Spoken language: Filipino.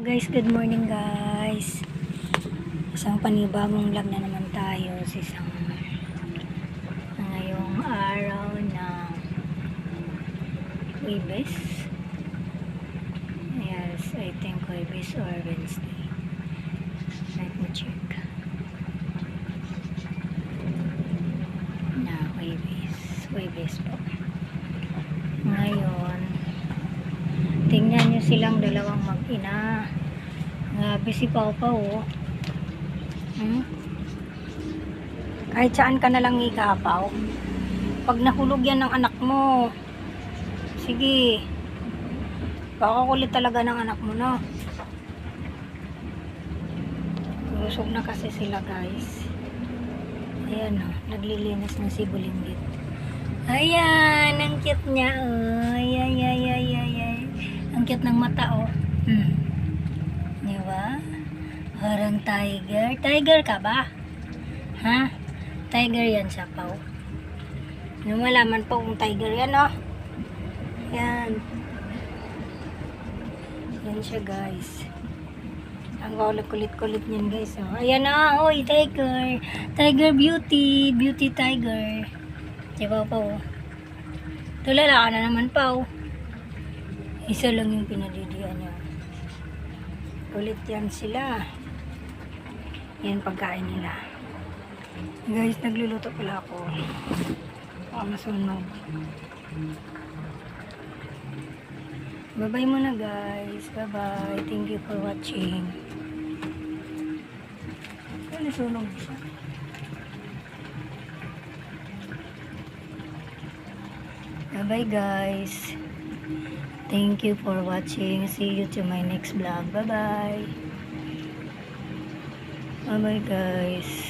Guys, good morning guys. Isang panibagong vlog na naman tayo sa isang ngayong araw ng Webes. Yes, I think Webes or Wednesday. Let me check. Na Webes. Webes po. Silang dalawang mag-ina. Grabe si Pau Pau, oh. Hmm? Kahit saan ka na lang ikapaw. Pag nahulog yan ng anak mo, sige. Baka kulit talaga ng anak mo, no? Busog na kasi sila, guys. Ayan, oh. Naglilinis na si Bulinggit. Ayan, ang cute niya, oh. Cute ng mata, oh. Hmm. Di ba? Parang tiger. Tiger ka ba? Ha? Tiger yan siya, Pau. Yung malaman po kung tiger yan, oh. Yan. Yan siya, guys. Ang kulit-kulit niyan, guys, oh. Ayan na, oy, tiger. Tiger beauty. Beauty tiger. Si Pau Pau. Tulala ka na naman, Pau. Isa lang yung pinadidian niya. Kulit yan sila. Yan pagkain nila. Guys, nagluluto pala ako. Baka masunog. Bye-bye muna guys. Bye-bye. Thank you for watching. Ay, nasunog siya. Bye-bye guys. Thank you for watching. See you to my next vlog. Bye-bye. Bye-bye guys.